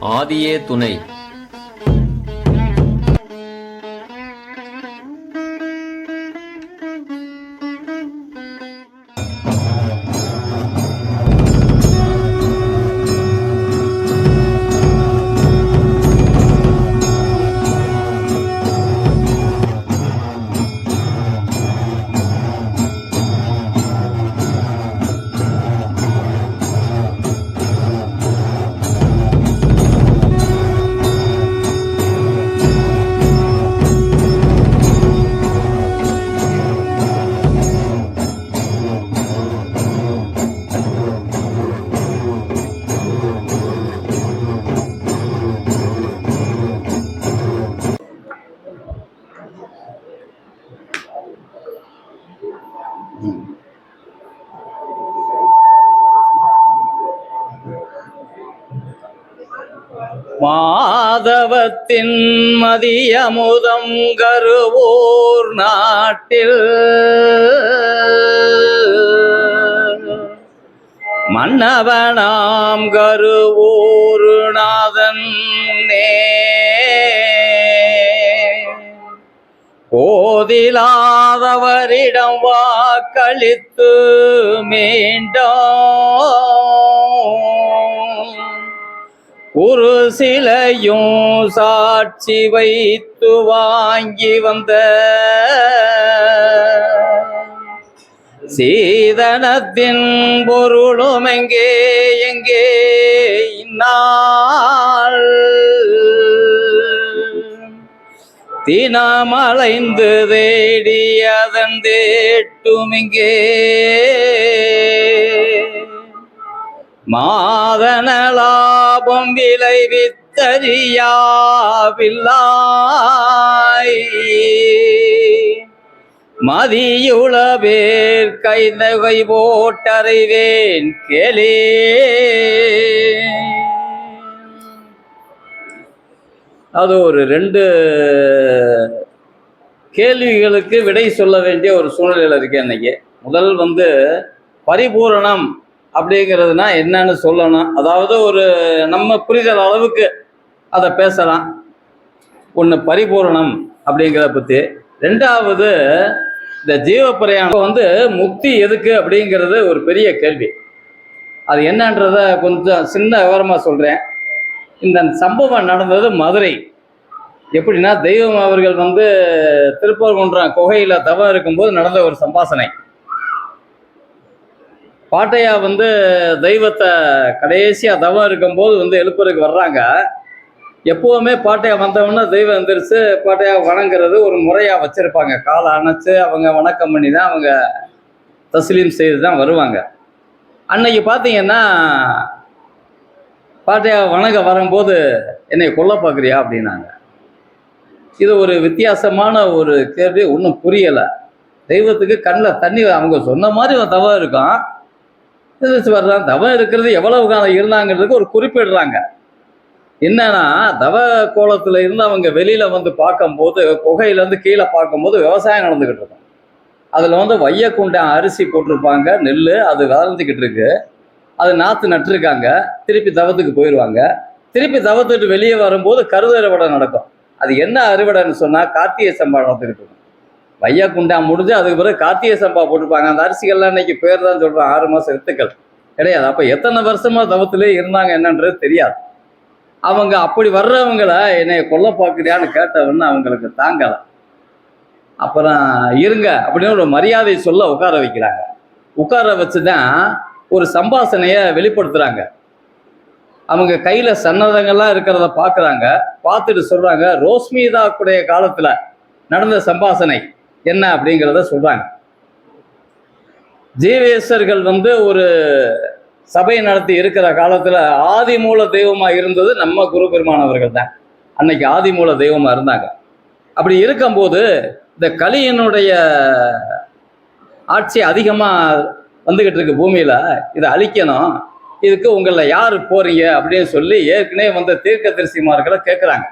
ஆதியே துணை. மாதவத்தின் மதியமுதம் கருவூர் நாட்டில். மன்னவனாம் கருவூர் நாதன் முன்னே. போதிலாதவரிடம் வாக்களித்து மீண்டும். ஒரு சிலையும் சாட்சி வைத்து வாங்கி வந்த சீதனத்தின் பொருளும் எங்கே எங்கே இந்நாள்? தினமலைந்து தேடி அதன் தேட்டும் இங்கே. மாதனலா பாபம் விளைவித்தறியாவில்லாய் மதியுள பேர் கைநகை போட்டறிவேன் கேளே. அது ஒரு ரெண்டு கேள்விகளுக்கு விடை சொல்ல வேண்டிய ஒரு சூழ்நிலையில் இருக்கு அன்னைக்கு முதல் வந்து பரிபூரணம் அப்படிங்கிறதுனா என்னன்னு சொல்லணும். அதாவது ஒரு நம்ம புரிதல் அளவுக்கு அதை பேசலாம். ஒன்று பரிபூரணம் அப்படிங்கிறத பற்றி ரெண்டாவது இந்த ஜீவ பிரயாணம் வந்து முக்தி எதுக்கு அப்படிங்கிறது ஒரு பெரிய கேள்வி. அது என்னன்றத கொஞ்சம் சின்ன விவரமாக சொல்கிறேன் இந்த சம்பவம் நடந்தது மதுரை. எப்படின்னா தெய்வம் அவர்கள் வந்து திருப்பரங்குன்றம் குகையில் தவம் இருக்கும்போது நடந்த ஒரு சம்பாசனை பாட்டையா வந்து தெய்வத்தை கடைசியாக தவம் இருக்கும்போது வந்து எழுப்புறதுக்கு வர்றாங்க. எப்போவுமே பாட்டையா வந்தவொடனே தெய்வம் எந்திரிச்சு பாட்டையா வணங்குறது ஒரு முறையாக வச்சுருப்பாங்க. காலை அணைச்சு அவங்க வணக்கம் பண்ணி தான் அவங்க தஸ்லீம் செய்து தான் வருவாங்க. அன்னைக்கு பார்த்தீங்கன்னா பாட்டையா வணங்க வரும்போது என்னை கொல்ல பார்க்குறியா அப்படின்னாங்க. இது ஒரு வித்தியாசமான ஒரு கேள்வி ஒன்றும் புரியலை. தெய்வத்துக்கு கண்ணில் தண்ணி அவங்க சொன்ன மாதிரி ஒரு தவம் இருக்கும். வர்றான் தவம் இருக்கிறது எவ்வளவு காலம் இருந்தாங்கிறதுக்கு ஒரு குறிப்பிடுறாங்க. என்னன்னா தவ கோலத்தில் இருந்து அவங்க வெளியில வந்து பார்க்கும்போது குகையிலேருந்து கீழே பார்க்கும்போது விவசாயம் நடந்துக்கிட்டு இருக்கும். அதில் வந்து வையக்குண்டை அரிசி போட்டிருப்பாங்க நெல் அது வளர்ந்துக்கிட்டு இருக்கு. அது நாற்று நட்டுருக்காங்க திருப்பி தவத்துக்கு போயிடுவாங்க திருப்பி தவத்துட்டு வெளியே வரும்போது கருது அறுவடை நடக்கும். அது என்ன அறுவடைன்னு சொன்னால் கார்த்திகை சம்பா நடந்துக்கிட்டு இருக்கும். வையக்குண்டா முடிஞ்சு அதுக்கு பிறகு கார்த்திகை சம்பா போட்டிருப்பாங்க. அந்த அரிசிகள்லாம் இன்னைக்கு பேர் தான் சொல்கிறோம் ஆறு மாதம் வித்துக்கள். கிடையாது. அப்போ எத்தனை வருஷமாக தவத்திலே இருந்தாங்க என்னன்றது தெரியாது. அவங்க அப்படி வர்றவங்கள என்னை கொல்ல பார்க்குறியான்னு கேட்டவன்னு அவங்களுக்கு தாங்கலை. அப்புறம் இருங்க அப்படின்னு ஒரு மரியாதை சொல்ல உட்கார வைக்கிறாங்க. உட்கார வச்சு தான் ஒரு சம்பாசனையை வெளிப்படுத்துகிறாங்க அவங்க கையில் சன்னதங்கள்லாம் இருக்கிறத பார்க்குறாங்க பார்த்துட்டு சொல்கிறாங்க ரோஸ்மிதாக்குடைய காலத்தில் நடந்த சம்பாசனை என்ன அப்படிங்கிறத சொல்கிறாங்க ஜீவேஸ்வர்கள் வந்து ஒரு சபை நடத்தி இருக்கிற காலத்தில் ஆதி மூல தெய்வமாக இருந்தது நம்ம குரு பெருமானவர்கள் தான். அன்னைக்கு ஆதி மூல தெய்வமாக இருந்தாங்க. அப்படி இருக்கும்போது இந்த கலியினுடைய ஆட்சி அதிகமாக வந்துக்கிட்டு இருக்கு பூமியில். இதை அழிக்கணும். இதுக்கு உங்களில் யார் போறீங்க அப்படின்னு சொல்லி ஏற்கனவே வந்த தீர்க்கதரிசிமார்களை கேட்குறாங்க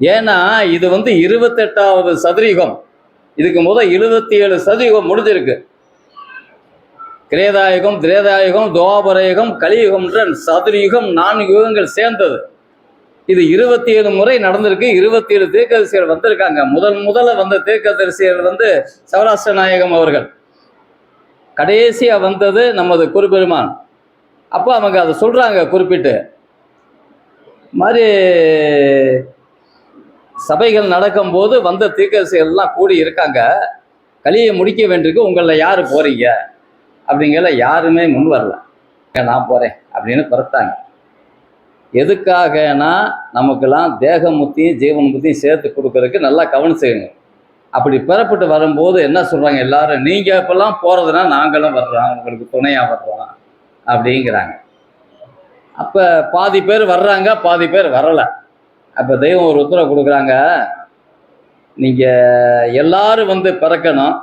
ஏன்னா இது வந்து இருபத்தெட்டாவது சதுரீகம். இதுக்கு முதல் இருபத்தி ஏழு சதயுகம் முடிஞ்சிருக்கு. கிரேதாயுகம் திரேதாயுகம் துவாபரயுகம் கலியுகம்ன்ற சதுரயுகம் நான்கு யுகங்கள் சேர்ந்தது. இது இருபத்தி ஏழு முறை நடந்திருக்கு. இருபத்தி ஏழு தீர்க்கதரிசிகள் வந்திருக்காங்க. முதல் முதல்ல வந்த தீர்க்கதரிசிகள் வந்து சௌராஷ்டிர நாயகம் அவர்கள். கடைசியாக வந்தது நமது குருபெருமான். அப்போ அவங்க அதை சொல்கிறாங்க குறிப்பிட்டு. மாதிரி சபைகள் நடக்கும்போது வந்த தீர்க்கரசிகள்லாம் கூடி இருக்காங்க. கலியை முடிக்க வேண்டியிருக்கு உங்களில் யார் போறீங்க? அப்படிங்கிற யாருமே முன் வரல. நான் போறேன் அப்படின்னு பிறத்தாங்க எதுக்காகனா நமக்கெல்லாம் தேகமுத்தியும் ஜீவன்முத்தியும் சேர்த்து கொடுக்கறதுக்கு நல்லா கவனிச்சுக்கங்க அப்படி பெறப்பட்டு வரும்போது என்ன சொல்கிறாங்க எல்லாரும்? நீங்கள் இப்போல்லாம் போகிறதுனா நாங்களும் வர்றோம் உங்களுக்கு துணையாக வர்றோம் அப்படிங்கிறாங்க. அப்போ பாதி பேர் வர்றாங்க பாதி பேர் வரலை. அப்ப தெய்வம் ஒரு உத்தரவு கொடுக்குறாங்க. நீங்க எல்லாரும் வந்து பிறக்கணும்.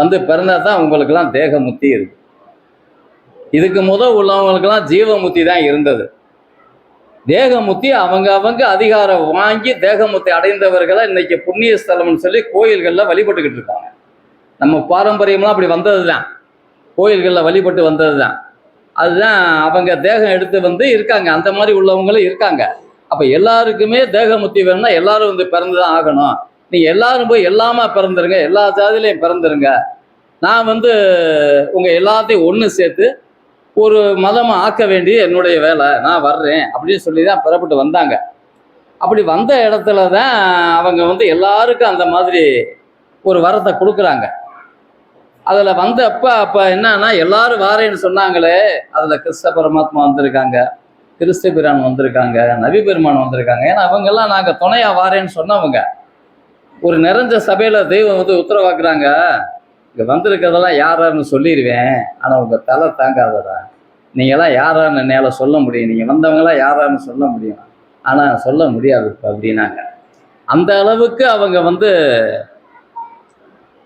வந்து பிறந்தா தான் உங்களுக்கெல்லாம் தேகமுத்தி இருக்கு இதுக்கு முதல் உள்ளவங்களுக்கெல்லாம் ஜீவமுத்தி தான் இருந்தது. தேகமுத்தி அவங்க அவங்க அதிகாரம் வாங்கி தேகமுத்தி அடைந்தவர்களை இன்னைக்கு புண்ணிய ஸ்தலம்னு சொல்லி கோயில்களில் வழிபட்டுக்கிட்டு இருக்காங்க. நம்ம பாரம்பரியம்லாம் அப்படி வந்தது தான் கோயில்களில் வழிபட்டு வந்தது தான் அதுதான் அவங்க தேகம் எடுத்து வந்து இருக்காங்க. அந்த மாதிரி உள்ளவங்களும் இருக்காங்க. அப்போ எல்லாருக்குமே தேகமுத்தி வேணும்னா எல்லாரும் வந்து பிறந்து தான் ஆகணும். நீங்கள் எல்லாரும் போய் எல்லாமா பிறந்துருங்க எல்லா ஜாதியிலையும் பிறந்துருங்க. நான் வந்து உங்கள் எல்லாத்தையும் ஒன்று சேர்த்து ஒரு மதமாக ஆக்க வேண்டிய என்னுடைய வேலை. நான் வர்றேன் அப்படின்னு சொல்லி தான் புறப்பட்டு வந்தாங்க. அப்படி வந்த இடத்துல தான் அவங்க வந்து எல்லாருக்கும் அந்த மாதிரி ஒரு வரத்தை கொடுக்குறாங்க. அதில் வந்தப்ப அப்போ என்னன்னா எல்லாரும் வாரேன்னு சொன்னாங்களே அதில் கிறிஸ்த பரமாத்மா வந்திருக்காங்க. கிறிஸ்து பிரான் வந்திருக்காங்க நபி பெருமான் வந்திருக்காங்க. ஏன்னா அவங்கெல்லாம் நாங்கள் துணையா வாரேன்னு சொன்னவங்க. ஒரு நிறைஞ்ச சபையில் தெய்வம் வந்து உத்தரவாக்குறாங்க. இங்கே வந்திருக்கிறதெல்லாம் யாராருன்னு சொல்லிடுவேன் ஆனால் உங்கள் தலை தாங்காதடா. நீங்களாம் யாரான்னு என்னால் சொல்ல முடியும். நீங்கள் வந்தவங்களாம் யாரான்னு சொல்ல முடியும். ஆனால் சொல்ல முடியாது இப்போ அப்படின்னாங்க. அந்த அளவுக்கு அவங்க வந்து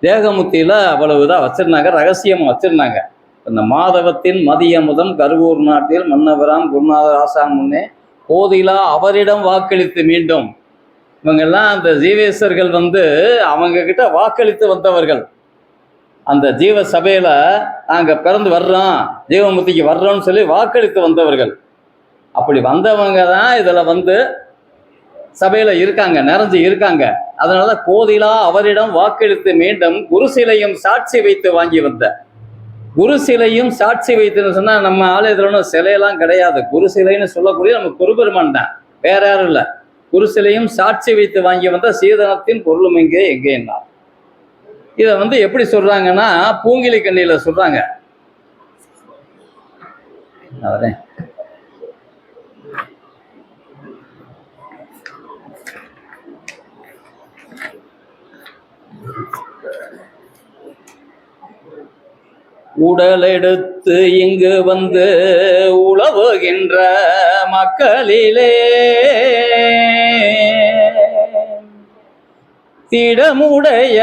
தேகமுத்தியில் அவ்வளவு இதாக வச்சுருந்தாங்க ரகசியமாக வச்சுருந்தாங்க. இந்த மாதவத்தின் மதிய முதம் கருவூர் நாட்டில் மன்னவராம் குருநாதர் ஆசான் முன்னே போதிலா அவரிடம் வாக்களித்து மீண்டும். இவங்கெல்லாம் அந்த ஜீவேஸ்வர்கள் வந்து அவங்க கிட்ட வாக்களித்து வந்தவர்கள். அந்த ஜீவ சபையில் நாங்கள் பிறந்து வர்றோம் ஜீவமுத்திக்கு வர்றோம்னு சொல்லி வாக்களித்து வந்தவர்கள். அப்படி வந்தவங்க தான் இதில் வந்து சபையில் இருக்காங்க நிறைஞ்சு இருக்காங்க. அதனால கோதிலா அவரிடம் வாக்களித்து மீண்டும் குருசிலையும் சாட்சி வைத்து வாங்கி வந்த. குரு சிலையும் சாட்சி வைத்துன்னு சொன்னால் நம்ம ஆலயத்துல ஒன்றும் சிலையெல்லாம் கிடையாது. குரு சிலைன்னு சொல்லக்கூடிய நம்ம குருபெருமான் தான். வேற யாரும் இல்லை. குரு சிலையும் சாட்சி வைத்து வாங்கி வந்த சீதனத்தின் பொருளும் எங்கே எங்கே என்ன இதை வந்து எப்படி சொல்றாங்கன்னா பூங்கிலி கண்ணியில் சொல்றாங்க. நான் உடலெடுத்து இங்கு வந்து உழவுகின்ற மக்களிலே. திடமுடைய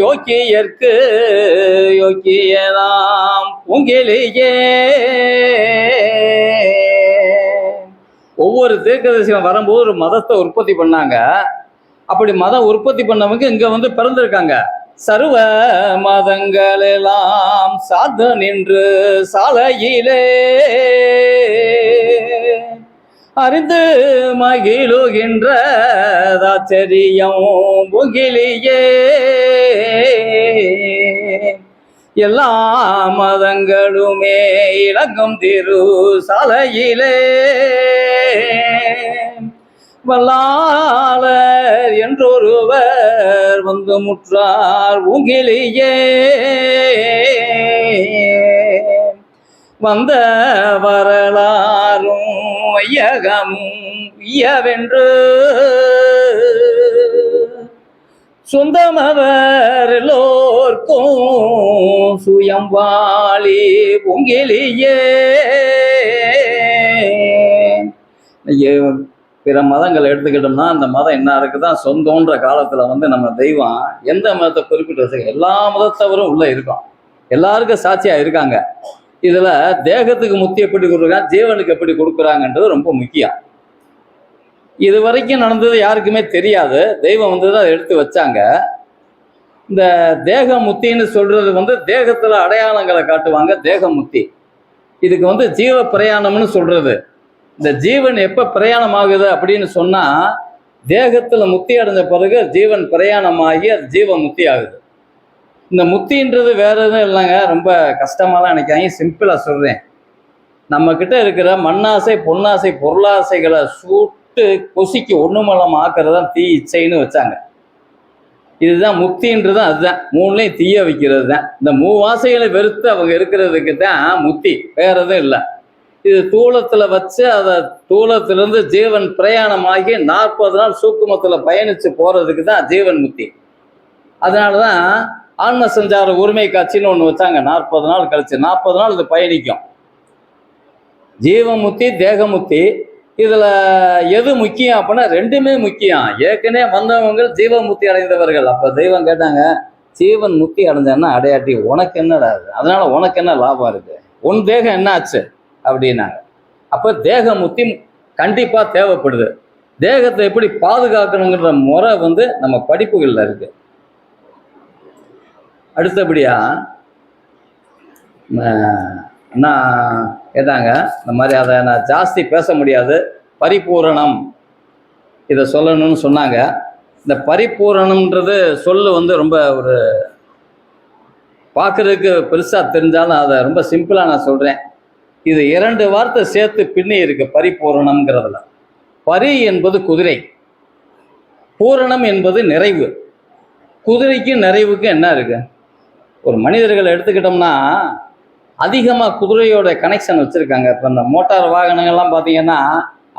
யோக்கியர்க்கு யோக்கியதாம் பூங்கிலியே. ஒவ்வொரு தீர்க்கதரிசியம் வரும்போது ஒரு மதத்தை உற்பத்தி பண்ணாங்க. அப்படி மதம் உற்பத்தி பண்ணவங்க இங்க வந்து பிறந்திருக்காங்க. சர்வ மதங்களெல்லாம் சாது நின்று சாலையிலே. அறிந்து மகிழுகின்ற தாச்சரியம் புகிலியே எல்லா மதங்களுமே இலங்கும் திரு சாலையிலே. வல்லாளர் என்றொருவர் வந்து முற்றார் உங்கிலேயே. வந்த வரலாறும் ஐயகமும் ஐயவென்று சொந்தமவர் எல்லோர்க்கும் சுயம் வாழி பொங்கிலியே பிற மதங்களை எடுத்துக்கிட்டோம்னா அந்த மதம் என்ன இருக்குதான் சொந்தம்ன்ற காலத்தில் வந்து நம்ம தெய்வம் எந்த மதத்தை குறிப்பிட்டு எல்லா மதத்தவரும் உள்ளே இருக்கும். எல்லாருக்கும் சாட்சியாக இருக்காங்க. இதில் தேகத்துக்கு முத்தி எப்படி கொடுக்குறாங்க ஜீவனுக்கு எப்படி கொடுக்குறாங்கன்றது ரொம்ப முக்கியம். இது வரைக்கும் நடந்தது யாருக்குமே தெரியாது. தெய்வம் வந்து தான் எடுத்து வச்சாங்க. இந்த தேக முத்தின்னு சொல்றது வந்து தேகத்தில் அடையாளங்களை காட்டுவாங்க தேக முத்தி. இதுக்கு வந்து ஜீவ பிரயாணம்னு சொல்றது. இந்த ஜீவன் எப்போ பிரயாணம் ஆகுது அப்படின்னு சொன்னால் தேகத்தில் முத்தி அடைஞ்ச பிறகு ஜீவன் பிரயாணமாகி அது ஜீவ முத்தி ஆகுது. இந்த முத்தின்றது வேற எதுவும் இல்லைங்க. ரொம்ப கஷ்டமாலாம் நினைக்காங்க சிம்பிளாக சொல்கிறேன் நம்மக்கிட்ட இருக்கிற மண்ணாசை பொன்னாசை பொருளாசைகளை சூட்டு கொசிக்கு ஒண்ணுமலம் ஆக்குறது தான் தீ இச்சைன்னு வச்சாங்க. இதுதான் முக்தின்றது அதுதான். மூணுலேயும் தீய வைக்கிறது தான் இந்த மூவாசைகளை வெறுத்து அவங்க இருக்கிறதுக்கு தான் முத்தி. வேற எதுவும் இல்லை. இது தூளத்துல வச்சு அதை தூளத்திலிருந்து ஜீவன் பிரயாணமாகி நாற்பது நாள் சூக்குமத்துல பயணிச்சு போறதுக்கு தான் ஜீவன் முக்தி. அதனாலதான் ஆன்ம சஞ்சார உரிமை காட்சின்னு ஒன்று வச்சாங்க. நாற்பது நாள் கழிச்சு நாற்பது நாள் இது பயணிக்கும். ஜீவமுத்தி தேகமுத்தி இதுல எது முக்கியம் அப்படின்னா ரெண்டுமே முக்கியம். ஏற்கனவே வந்தவங்க ஜீவமுத்தி அடைந்தவர்கள். அப்ப தெய்வம் கேட்டாங்க ஜீவன் முக்தி அடைஞ்சேன்னா அடையாட்டி உனக்கு என்னடா அது அதனால உனக்கு என்ன லாபம் இருக்கு? உன் தேகம் என்ன ஆச்சு அப்படின்னாங்க. அப்போ தேகமுத்தி கண்டிப்பாக தேவைப்படுது. தேகத்தை எப்படி பாதுகாக்கணுங்கிற முறை வந்து நம்ம படிப்புகளில் இருக்கு. அடுத்தபடியாக நான் அண்ணா கேட்டாங்க இந்த மாதிரி அதை நான் ஜாஸ்தி பேச முடியாது. பரிபூரணம். இதை சொல்லணும்னு சொன்னாங்க. இந்த பரிபூரணம்ன்றது சொல்லு வந்து ரொம்ப ஒரு பார்க்குறதுக்கு பெருசாக தெரிஞ்சாலும் அதை ரொம்ப சிம்பிளாக நான் சொல்கிறேன் இது இரண்டு வார்த்தை சேர்த்து பின்னி இருக்கு பரிபூரணம்ங்கிறதுல. பரி என்பது குதிரை. பூரணம் என்பது நிறைவு. குதிரைக்கும் நிறைவுக்கும் என்ன இருக்கு? ஒரு மனிதர்களை எடுத்துக்கிட்டோம்னா அதிகமாக குதிரையோட கனெக்ஷன் வச்சுருக்காங்க. இப்போ இந்த மோட்டார் வாகனங்கள்லாம் பார்த்தீங்கன்னா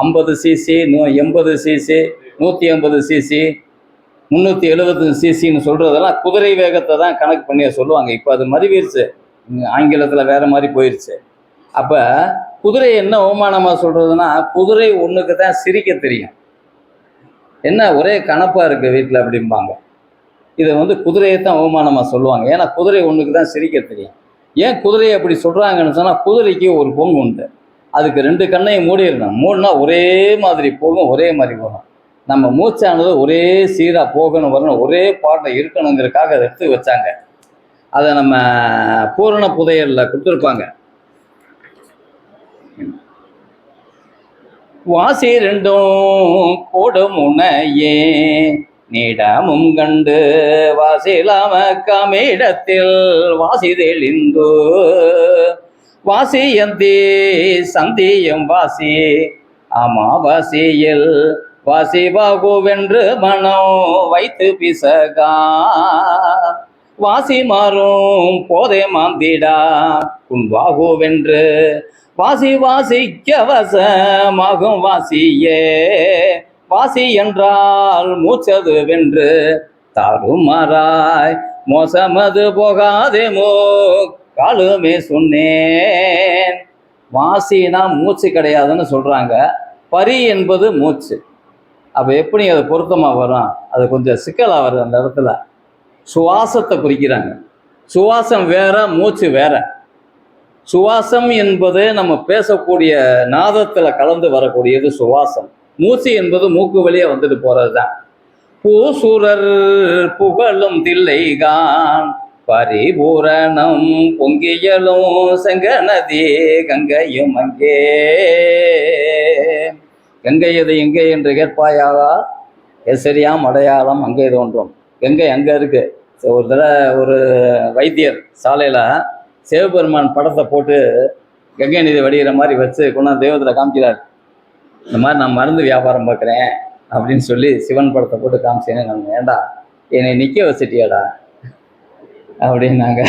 ஐம்பது சிசி நூ எண்பது சிசி நூற்றி ஐம்பது சிசி முந்நூற்றி எழுபத்தஞ்சு சிசின்னு சொல்கிறதெல்லாம் குதிரை வேகத்தை தான் கணக்கு பண்ணி சொல்லுவாங்க. இப்போ அது மறுவிருச்சு ஆங்கிலத்தில் வேறு மாதிரி போயிடுச்சு அப்போ குதிரை என்ன அவமானமாக சொல்கிறதுனா குதிரை ஒன்றுக்கு தான் சிரிக்க தெரியும். என்ன ஒரே கணப்பாக இருக்குது வீட்டில் அப்படிம்பாங்க. இதை வந்து குதிரையை தான் அவமானமாக சொல்லுவாங்க. ஏன்னா குதிரை ஒன்றுக்கு தான் சிரிக்க தெரியும். ஏன் குதிரையை அப்படி சொல்கிறாங்கன்னு சொன்னால் குதிரைக்கு ஒரு பொங்கு உண்டு. அதுக்கு ரெண்டு கண்ணையும் மூடிடணும். மூணுனா ஒரே மாதிரி போகும் ஒரே மாதிரி போகும். நம்ம மூச்சானது ஒரே சீராக போகணும் வரணும் ஒரே பாட்டை இருக்கணுங்கிறதுக்காக அதை எடுத்து வச்சாங்க. அதை நம்ம பூரண புதையலில் கொடுத்துருப்பாங்க. வாசி கொடுமுனையே. நீடமும் கண்டு வாசிலாம கமிடத்தில் வாசி தெளிந்து வாசியந்தி சந்தியம் வாசி அமாவாசியில் வாசி பாகுவென்று மனம் வைத்து பிசகா. வாசி மாறும் போதே மாந்திடா. உன் வாகுவென்று வாசி வாசிக்க வசமாகும் வாசியே. வாசி என்றால் மூச்சது வென்று தாறுமாறாய் மோசமது போகாதே மோ காலுமே சொன்னேன். வாசினா மூச்சு கிடையாதுன்னு சொல்கிறாங்க பரி என்பது மூச்சு. அப்போ எப்படி அது பொருத்தமாக வரும்? அது கொஞ்சம் சிக்கலாக வருது அந்த இடத்துல. சுவாசத்தை குறிக்கிறாங்க. சுவாசம் வேற மூச்சு வேற. சுவாசம் என்பது நம்ம பேசக்கூடிய நாதத்தில் கலந்து வரக்கூடியது சுவாசம். மூச்சு என்பது மூக்கு வழியாக வந்துட்டு போறதுதான். பூசுரர் புகழும் தில்லைகான் பரிபூரணம் பொங்கியலும் செங்க நதி கங்கையும் அங்கே. கங்கை எது எங்கே என்று கேட்பாயாக? எசரியாம் அடையாளம் அங்கே தோன்றும். கங்கை அங்கே இருக்குது ஒரு தடவை ஒரு வைத்தியர் சாலையில் சிவபெருமான் படத்தை போட்டு கங்கை நிதி வடிகிற மாதிரி வச்சு கொண்டாந்து தெய்வத்தில் காமிக்கிறார். இந்த மாதிரி நான் மருந்து வியாபாரம் பார்க்குறேன் அப்படின்னு சொல்லி சிவன் படத்தை போட்டு காமிச்சேன்னு நான். ஏண்டா என்னை நிற்க வச்சிட்டியாடா? அப்படின்னாங்க.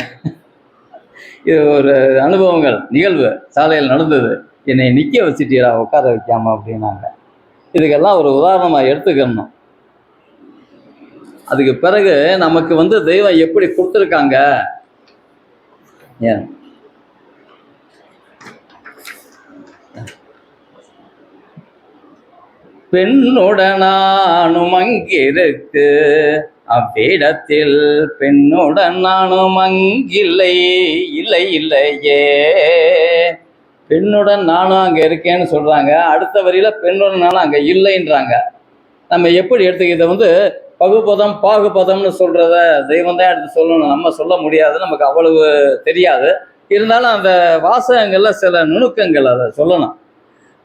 இது ஒரு அனுபவங்கள் நிகழ்வு. சாலையில் நடந்தது. என்னை நிற்க வச்சிட்டியடா உட்கார வைக்காம அப்படின்னாங்க. இதுக்கெல்லாம் ஒரு உதாரணமாக எடுத்துக்கணும். அதுக்கு பிறகு நமக்கு வந்து தெய்வம் எப்படி கொடுத்துருக்காங்க? ஏன்? பெண்ணுடனானும் அங்கிருக்கு. அவ்விடத்தில் பெண்ணுடன் நானும் அங்கில்லை. இல்லை இல்லையே. பெண்ணுடன் நானும் அங்க இருக்கேன்னு சொல்றாங்க. அடுத்த வரியில பெண்ணுடன் நானும் அங்க இல்லைன்றாங்க. நம்ம எப்படி எடுத்துக்க இதை வந்து பகுபதம் பாகுபதம்னு சொல்கிறத தெய்வம் தான் எடுத்து சொல்லணும். நம்ம சொல்ல முடியாது நமக்கு அவ்வளவு தெரியாது. இருந்தாலும் அந்த வாசகங்களில் சில நுணுக்கங்கள் அதை சொல்லணும்.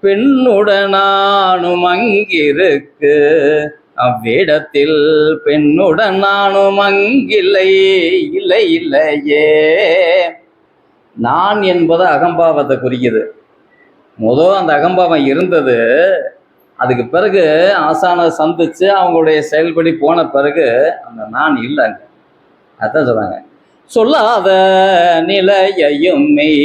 பெண்ணுடனானும் அங்கிருக்கு. அவ்விடத்தில் பெண்ணுடன் நானும் அங்கில்லை இல்லை இல்லையே. நான் என்பது அகம்பாவத்தை குறிக்குது. முதல் அந்த அகம்பாவம் இருந்தது. அதுக்கு பிறகு ஆசானை சந்தித்து அவங்களுடைய செயல்படி போன பிறகு அந்த நான் இல்லைங்க. அதான் சொல்கிறாங்க சொல்லாத நிலையையும் மெய்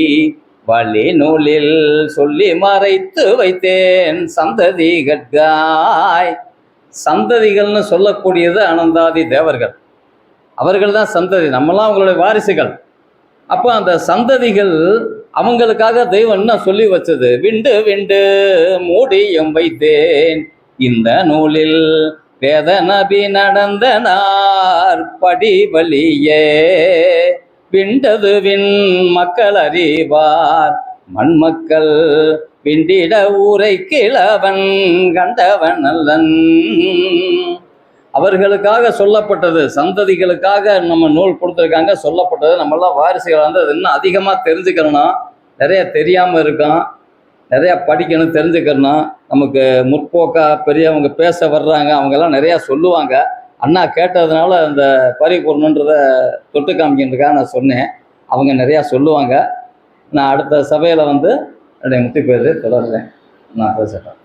வழி நூலில் சொல்லி மறைத்து வைத்தேன். சந்ததி கட்காய் சந்ததிகள்னு சொல்லக்கூடியது அனந்தாதி தேவர்கள். அவர்கள் தான் சந்ததி. நம்மலாம் அவங்களுடைய வாரிசுகள். அப்போ அந்த சந்ததிகள் அவங்களுக்காக தெய்வம் என்ன சொல்லி வச்சது? விண்டு விண்டு மூடியும் வைத்தேன். இந்த நூலில் வேத நபி நடந்தனார் படி வழியே விண்டது விண் மக்கள் அறிவார். மண்மக்கள் விண்டிட ஊரை கிழவன் கண்டவன் அல்லன். அவர்களுக்காக சொல்லப்பட்டது சந்ததிகளுக்காக நம்ம நூல் கொடுத்துருக்காங்க சொல்லப்பட்டது. நம்மளாம் வாரிசுகள் வந்து அது இன்னும் அதிகமாக தெரிஞ்சுக்கணும் நிறைய தெரியாமல் இருக்கும் நிறைய படிக்கணும் தெரிஞ்சுக்கணும். நமக்கு முற்போக்கா பெரியவங்க பேச வர்றாங்க அவங்கெல்லாம் நிறையா சொல்லுவாங்க. அண்ணா கேட்டதுனால அந்த பரிபூர்ணன்றத தொட்டு காமிக்கின்றக்காக நான் சொன்னேன். அவங்க நிறையா சொல்லுவாங்க. நான் அடுத்த சபையில் வந்து என்னுடைய முத்தி பேர் தொடர்றேன். நான் பேசுகிறேன்